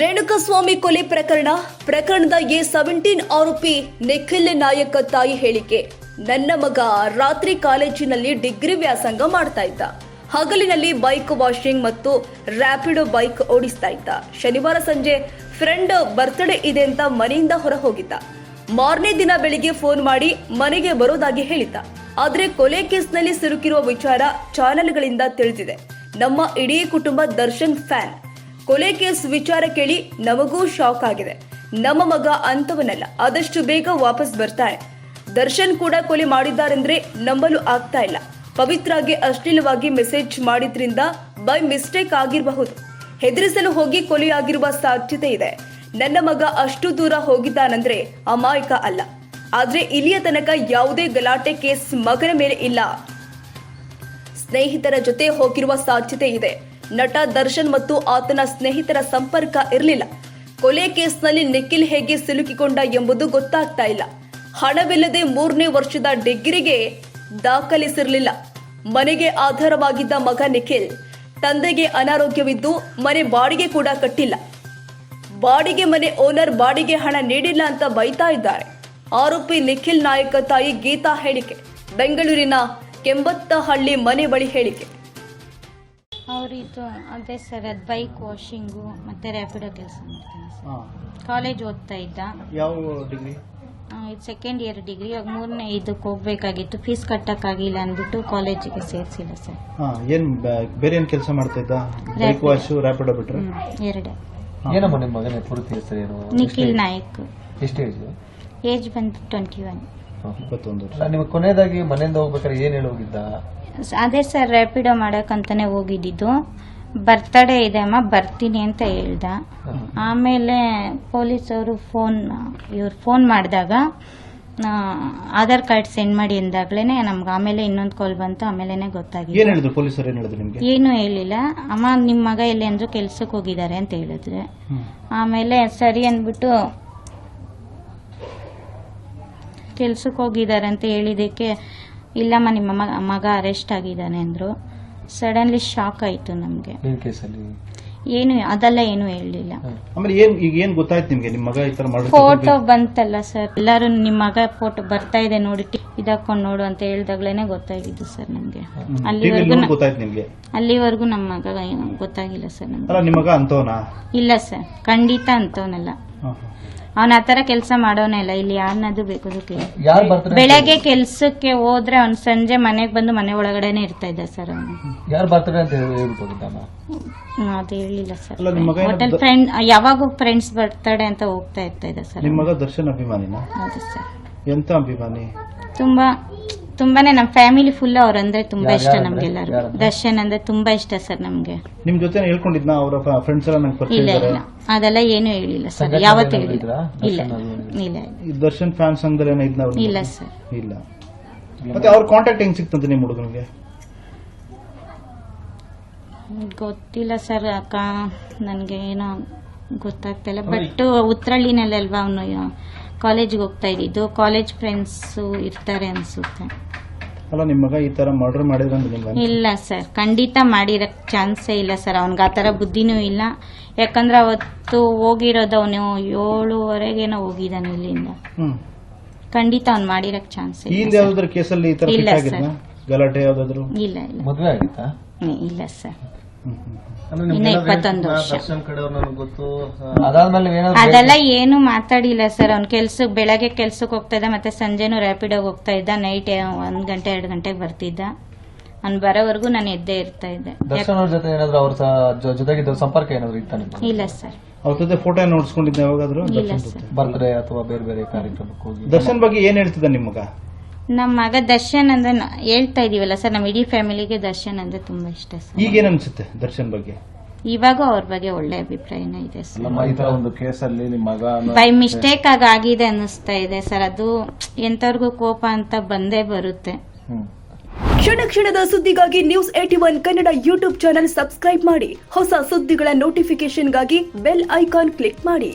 ರೇಣುಕಸ್ವಾಮಿ ಕೊಲೆ ಪ್ರಕರಣ, ಪ್ರಕರಣದ ಎ ಸೆವೆಂಟೀನ್ ಆರೋಪಿ ನಿಖಿಲ್ ನಾಯಕ ತಾಯಿ ಹೇಳಿಕೆ. ನನ್ನ ಮಗ ರಾತ್ರಿ ಕಾಲೇಜಿನಲ್ಲಿ ಡಿಗ್ರಿ ವ್ಯಾಸಂಗ ಮಾಡ್ತಾ ಇದ್ದ. ಹಗಲಿನಲ್ಲಿ ಬೈಕ್ ವಾಷಿಂಗ್ ಮತ್ತು ರ್ಯಾಪಿಡೋ ಬೈಕ್ ಓಡಿಸ್ತಾ ಇದ್ದ. ಶನಿವಾರ ಸಂಜೆ ಫ್ರೆಂಡ್ ಬರ್ತ್ಡೇ ಇದೆ ಅಂತ ಮನೆಯಿಂದ ಹೊರ ಹೋಗಿದ್ದ ಮಾರನೇ ದಿನ ಬೆಳಿಗ್ಗೆ ಫೋನ್ ಮಾಡಿ ಮನೆಗೆ ಬರೋದಾಗಿ ಹೇಳಿದ್ದ. ಆದ್ರೆ ಕೊಲೆ ಕೇಸ್ನಲ್ಲಿ ಸಿಲುಕಿರುವ ವಿಚಾರ ಚಾನೆಲ್ಗಳಿಂದ ತಿಳಿದಿದೆ. ನಮ್ಮ ಇಡೀ ಕುಟುಂಬ ದರ್ಶನ್ ಫ್ಯಾನ್. ಕೊಲೆ ಕೇಸ್ ವಿಚಾರ ಕೇಳಿ ನಮಗೂ ಶಾಕ್ ಆಗಿದೆ. ನಮ್ಮ ಮಗ ಅಂತವನಲ್ಲ, ಆದಷ್ಟು ಬೇಗ ವಾಪಸ್ ಬರ್ತಾನೆ ದರ್ಶನ್ ಕೂಡ ಕೊಲೆ ಮಾಡಿದ್ದಾರೆಂದ್ರೆ ನಂಬಲು ಆಗ್ತಾ ಇಲ್ಲ. ಪವಿತ್ರಾಗೆ ಅಶ್ಲೀಲವಾಗಿ ಮೆಸೇಜ್ ಮಾಡಿದ್ರಿಂದ ಬೈ ಮಿಸ್ಟೇಕ್ ಆಗಿರಬಹುದು. ಹೆದರಿಸಲು ಹೋಗಿ ಕೊಲೆಯಾಗಿರುವ ಸಾಧ್ಯತೆ ಇದೆ. ನನ್ನ ಮಗ ಅಷ್ಟು ದೂರ ಹೋಗಿದ್ದಾನಂದ್ರೆ ಅಮಾಯಕ ಅಲ್ಲ. ಆದ್ರೆ ಇಲ್ಲಿಯ ತನಕ ಯಾವುದೇ ಗಲಾಟೆ ಕೇಸ್ ಮಗನ ಮೇಲೆ ಇಲ್ಲ. ಸ್ನೇಹಿತರ ಜೊತೆ ಹೋಗಿರುವ ಸಾಧ್ಯತೆ ಇದೆ. ನಟ ದರ್ಶನ್ ಮತ್ತು ಆತನ ಸ್ನೇಹಿತರ ಸಂಪರ್ಕ ಇರಲಿಲ್ಲ. ಕೊಲೆ ಕೇಸ್ನಲ್ಲಿ ನಿಖಿಲ್ ಹೇಗೆ ಸಿಲುಕಿಕೊಂಡ ಎಂಬುದು ಗೊತ್ತಾಗ್ತಾ ಇಲ್ಲ. ಹಣವಿಲ್ಲದೆ ಮೂರನೇ ವರ್ಷದ ಡಿಗ್ರಿಗೆ ದಾಖಲಿಸಿರಲಿಲ್ಲ. ಮನೆಗೆ ಆಧಾರವಾಗಿದ್ದ ಮಗ ನಿಖಿಲ್ ತಂದೆಗೆ ಅನಾರೋಗ್ಯವಿದ್ದು ಮನೆ ಬಾಡಿಗೆ ಕೂಡ ಕಟ್ಟಿಲ್ಲ. ಬಾಡಿಗೆ ಮನೆ ಓನರ್ ಬಾಡಿಗೆ ಹಣ ನೀಡಿಲ್ಲ ಅಂತ ಬೈತಾ ಇದ್ದಾರೆ. ಆರೋಪಿ ನಿಖಿಲ್ ನಾಯಕ ತಾಯಿ ಗೀತಾ ಹೇಳಿಕೆ. ಬೆಂಗಳೂರಿನ ಕೆಂಬತ್ತಹಳ್ಳಿ ಮನೆ ಬಳಿ ಹೇಳಿಕೆ. ಅವರಿದ್ದು ಅದೇ ಸರ್ ಅದು ಬೈಕ್ ವಾಷಿಂಗು ಮತ್ತು ರ್ಯಾಪಿಡೋ ಕೆಲಸ ಮಾಡ್ತಾನೆ ಸರ್. ಹಾಂ. ಕಾಲೇಜ್ ಓದ್ತಾ ಇದ್ದ. ಯಾವ ಡಿಗ್ರಿ ಇದು ಸೆಕೆಂಡ್ ಇಯರ್ ಡಿಗ್ರಿ ಇವಾಗ ಮೂರನೇ ಇದಕ್ಕೆ ಹೋಗ್ಬೇಕಾಗಿತ್ತು. ಫೀಸ್ ಕಟ್ಟಕ್ಕಾಗಿಲ್ಲ ಅಂದ್ಬಿಟ್ಟು ಕಾಲೇಜಿಗೆ ಸೇರಿಸಿಲ್ಲ ಸರ್. ಹಾಂ ಏನು ಬೇರೆ ಏನು ಕೆಲಸ ಮಾಡ್ತಾ ಇದ್ದ? ಬೈಕ್. ವಾಶು ರ್ಯಾಪಿಡೋ ಬಿಟ್ರೆ? ಎರಡೇ. ಏನಮ್ಮ ನಿಮ್ಮ ಮಗನ ಪೂರ್ತಿ ಹೆಸರೇನು ನಿಖಿಲ್ ನಾಯಕ್. ಎಷ್ಟು ಏಜ್ ಏಜ್ ಬಂದು ಟ್ವೆಂಟಿ ಒನ್ ಇಪ್ಪತ್ತೊಂದು ವರ್ಷ. ನಿಮಗೆ ಕೊನೆಯದಾಗಿ ಮನೆಯಿಂದ ಹೋಗ್ಬೇಕಾದ್ರೆ ಏನು ಹೇಳಿ ಹೋಗಿದ್ದ? ಅದೇ ಸರ್ ರ್ಯಾಪಿಡೋ ಮಾಡೋಕ್ಕಂತಾನೆ ಹೋಗಿದ್ದಿದ್ದು. ಬರ್ತಡೇ ಇದೆ ಅಮ್ಮ ಬರ್ತೀನಿ ಅಂತ ಹೇಳ್ದ. ಆಮೇಲೆ ಪೊಲೀಸವರು ಫೋನ್ ಇವ್ರು ಫೋನ್ ಮಾಡಿದಾಗ ಆಧಾರ್ ಕಾರ್ಡ್ ಸೆಂಡ್ ಮಾಡಿ ಅಂದಾಗ್ಲೇ ನಮ್ಗೆ ಆಮೇಲೆ ಇನ್ನೊಂದು ಕಾಲ್ ಬಂತು ಆಮೇಲೆ ಏನು ಗೊತ್ತಾಗಿದೆ ಹೇಳಿದ್ರು ಪೊಲೀಸರು ಏನು ಹೇಳಿದ್ರು ನಿಮಗೆ? ಏನೂ ಹೇಳಿಲ್ಲ. ಅಮ್ಮ ನಿಮ್ಮ ಮಗ ಎಲ್ಲಿ ಅಂದ್ರು ಕೆಲ್ಸಕ್ಕೆ ಹೋಗಿದ್ದಾರೆ ಅಂತ ಹೇಳಿದ್ರೆ. ಆಮೇಲೆ ಸರಿ ಅಂದ್ಬಿಟ್ಟು ಕೆಲ್ಸಕ್ಕೆ ಹೋಗಿದ್ದಾರೆ ಅಂತ ಹೇಳಿದ್ದಕ್ಕೆ ಇಲ್ಲಮ್ಮ ನಿಮ್ಮ ಮಗ ಮಗ ಅರೆಸ್ಟ್ ಆಗಿದ್ದಾನೆ ಅಂದರು. ಸಡನ್ಲಿ ಶಾಕ್ ಆಯಿತು ನಮಗೆ. ಕೇಸಲ್ಲಿ? ಏನು ಅದೆಲ್ಲ ಏನು ಹೇಳಲಿಲ್ಲ. ಆಮೇಲೆ ಏನು ಈಗ ಏನು ಗೊತ್ತಾಯ್ತು ನಿಮಗೆ? ನಿಮ್ಮ ಮಗ ಈ ಥರ ಮಾಡಿ ಫೋಟೋ ಬಂತಲ್ಲ ಸರ್ ಎಲ್ಲರೂ ನಿಮ್ಮ ಮಗ ಫೋಟೋ ಬರ್ತಾ ಇದೆ ನೋಡಿ ಇದಾಕೊಂಡು ನೋಡು ಅಂತ ಹೇಳ್ದಾಗ್ಲೇನೆ ಗೊತ್ತಾಗಿದ್ದು ಸರ್ ನಮಗೆ. ಅಲ್ಲಿವರೆಗೂ ನ- ಗೊತ್ತಾಯ್ತು ನಿಮಗೆ? ಅಲ್ಲಿವರೆಗೂ ನಮ್ಮ ಮಗ ಏನು ಗೊತ್ತಾಗಿಲ್ಲ ಸರ್ ನಮ್ಗೆ. ಅಲ್ಲ ನಿಮ್ಮ ಮಗ ಅಂತವನಾ? ಇಲ್ಲ ಸರ್ ಖಂಡಿತ ಅಂತವನಲ್ಲ. ಅವನ ಆತರ ಕೆಲಸ ಮಾಡೋನೇ ಇಲ್ಲ. ಇಲ್ಲಿ ಯಾರನ್ನದು ಬೇಕು ಯಾರು ಬರ್ತಾರೆ ಬೆಳಗ್ಗೆ ಕೆಲ್ಸಕ್ಕೆ ಹೋದ್ರೆ ಅವ್ನ್ ಸಂಜೆ ಮನೆಗೆ ಬಂದು ಮನೆ ಒಳಗಡೆನೆ ಇರ್ತಾ ಇದ್ದ ಸರ್ ಅವನು. ಯಾರು ಬರ್ತಾರೆ ಅಂತ ಹೇಳಿ ಹೇಳ್ಬಿಟ್ಟು ಹೋಗಿದ್ದಾನ? ಅದು ಹೇಳಿಲ್ಲ ಸರ್. ಅಲ್ಲ, ನಿಮ್ಮ ಮಗ ಏನೋ ಹೋಟೆಲ್ ದ- ಫ್ರೆಂಡ್ ಯಾವಾಗೂ ಫ್ರೆಂಡ್ಸ್ ಬರ್ತಾಡೆ ಅಂತ ಹೋಗ್ತಾ ಇರ್ತಾ ಇದ್ದ ಸರ್ ನಿಮ್ಮ ಮಗ ದರ್ಶನ್ ಅಭಿಮಾನಿನಾ? ಹೌದು ಸರ್. ಎಂತ ಅಭಿಮಾನಿ? ತುಂಬಾ ತುಂಬಾನೇ ನಮ್ಮ ಫ್ಯಾಮಿಲಿ ಫುಲ್ ಅವ್ರಂದ್ರೆ ತುಂಬಾ ಇಷ್ಟ ನಮ್ಗೆ ನಮ್ಗೆಲ್ಲರೂ ಯಾರಂದ್ರೆ? ದರ್ಶನ್ ಅಂದ್ರೆ ತುಂಬಾ ಇಷ್ಟ ಸರ್ ನಮ್ಗೆ. ನಿಮ್ ಜೊತೆ ಹೇಳ್ಕೊಂಡಿದ್ನ ಅವರ ಫ್ರೆಂಡ್ಸ್ ಎಲ್ಲ ನಂಗೆ ಪರಿಚಯ ಇಲ್ಲ ಇದ್ದಾರೆ. ಇಲ್ಲ. ಅದೆಲ್ಲ ಏನು ಹೇಳಿಲ್ಲ ಸರ್. ಸಂಘಟನೆ ಯಾವತ್ತೂ ಏನಾದ್ರು ಹೇಳಿಲ್ಲ. ಇದ್ರಾ? ಇಲ್ಲ ದರ್ಶನ್ ಇಲ್ಲ ಈ ದರ್ಶನ್ ಫ್ಯಾನ್ಸ್ ಅಂದ್ರೆ ಏನೋ ಇದ್ನ ಅವ್ರ? ಇಲ್ಲ ಸರ್. ಇಲ್ಲ. ಮತ್ತೆ ಅವ್ರ ಕಾಂಟ್ಯಾಕ್ಟ್ ಹೆಂಗ್ ಸಿಕ್ತಂತ ನಿಮ್ ಹುಡುಗನಿಗೆ? ಗೊತ್ತಿಲ್ಲ ಸರ್ ಅಕ್ಕ ನನಗೆ ಏನೋ ಗೊತ್ತಾಗ್ತಿಲ್ಲ ಬಟ್ ಉತ್ರಳ್ಳಿನಲ್ಲಲ್ವಾ ಅವನು ಕಾಲೇಜ್ಗೆ ಹೋಗ್ತಾ ಇದ್ದಿದ್ದು. ಕಾಲೇಜ್ ಫ್ರೆಂಡ್ಸು ಇರ್ತಾರೆ ಅನ್ಸುತ್ತೆ. ಅಲ್ಲ ನಿಮ್ಮ ಮಗ ಈ ತರ ಮರ್ಡರ್ ಮಾಡಿದ್ರೆ ಇಲ್ಲ ಸರ್ ಖಂಡಿತ ಮಾಡಿರಕ್ ಚಾನ್ಸೇ ಇಲ್ಲ ಸರ್ ಅವ್ನಿಗೆ ಆ ಥರ ಬುದ್ಧಿನೂ ಇಲ್ಲ. ಯಾಕಂದ್ರೆ ಅವತ್ತು ಹೋಗಿರೋದು ಅವನು ಏಳುವರೆಗೇನೋ ಹೋಗಿದ್ದಾನೆ ಇಲ್ಲಿಂದ. ಹ್ಮ್. ಖಂಡಿತ ಅವ್ನು ಮಾಡಿರಕ್ ಚಾನ್ಸ್ ಈ ಹಿಂದೆ ಇಲ್ಲ. ಯಾವ್ದಾದ್ರು ಕೇಸಲ್ಲಿ ಈ ತರ ಇಲ್ಲ ಫಿಟ್ ಆಗಿದ್ನ? ಗಲಾಟೆ ಯಾವ್ದಾದ್ರು? ಇಲ್ಲ ಇಲ್ಲ. ಮದ್ವೆ ಆಗಿತ್ತಾ? ಇಲ್ಲ ಸರ್. ಇನ್ನು ಇಪ್ಪತ್ತೊಂದು ವರ್ಷ. ಅದೆಲ್ಲ ಏನು ಮಾತಾಡಿಲ್ಲ ಸರ್. ಅವ್ನ ಕೆಲ್ಸಕ್ಕೆ ಬೆಳಗ್ಗೆ ಕೆಲ್ಸಕ್ಕೆ ಹೋಗ್ತಾ ಇದ್ದ ಮತ್ತೆ ಸಂಜೆನೂ ರ್ಯಾಪಿಡೋಗಿ ಹೋಗ್ತಾ ಇದ್ದ ನೈಟ್ ಒಂದ್ ಗಂಟೆ ಎರಡು ಗಂಟೆಗೆ ಬರ್ತಿದ್ದ. ಅವ್ನು ಬರೋವರೆಗೂ ನಾನು ಎದ್ದೇ ಇರ್ತಾ ಇದ್ದೆ. ದರ್ಶನ್ ಅವ್ರ ಜೊತೆ ಏನಾದ್ರು ಅವ್ರ ಜೊ- ಜೊತೆಗಿದ್ದ ಸಂಪರ್ಕ ಏನಾದ್ರು ಇತ್ತ ನಿಮ್ಗೆ ಇಲ್ಲ ಸರ್. ಅವ್ರ ಜೊತೆ ಫೋಟೋ ನೋಡಿಸ್ಕೊಂಡಿದ್ದೆ ಯಾವಾಗಾದ್ರೂ? ಇಲ್ಲ ಸರ್. ಬರ್ತ್ಡೇ ಅಥವಾ ಬೇರೆ ಬೇರೆ ಕಾರ್ಯಕ್ರಮಕ್ಕೆ ಹೋಗಿ ದರ್ಶನ್ ಬಗ್ಗೆ ಏನ್ ಹೇಳ್ತಿದ್ದ ಮಗ ನಮ್ಮ ಮಗ ದರ್ಶನ್ ಅಂದ್ರೆ ನ- ಹೇಳ್ತಾ ಇದೀವಲ್ಲ ಸರ್ ನಮ್ಮ ಇಡೀ ಫ್ಯಾಮಿಲಿಗೆ ದರ್ಶನ್ ಅಂದ್ರೆ ತುಂಬಾ ಇಷ್ಟ ಸರ್. ಈಗೇನ್ ಅನ್ಸುತ್ತೆ ದರ್ಶನ್ ಬಗ್ಗೆ? ಇವಾಗ ಅವ್ರ ಬಗ್ಗೆ ಒಳ್ಳೆ ಅಭಿಪ್ರಾಯನೇ ಇದೆ ಸರ್. ನಮ್ಮ ಈ ತರ ಒಂದು ಕೇಸಲ್ಲಿ ನಿಮ್ಮ ಮಗ ಬೈ ಮಿಸ್ಟೇಕ್ ಆಗಿ ಆಗಿದೆ ಅನ್ನಿಸ್ತಾ ಇದೆ ಸರ್. ಅದು ಎಂತವ್ರಿಗೂ ಕೋಪ ಅಂತ ಬಂದೇ ಬರುತ್ತೆ. ಹ್ಮ್. ಕ್ಷಣ ಕ್ಷಣದ ಸುದ್ದಿಗಾಗಿ news AT one Kannada YouTube channel subscribe ಮಾಡಿ. ಹೊಸ ಸುದ್ದಿಗಳ ನೋಟಿಫಿಕೇಶನ್ಗಾಗಿ ಬೆಲ್ ಐಕಾನ್ ಕ್ಲಿಕ್ ಮಾಡಿ.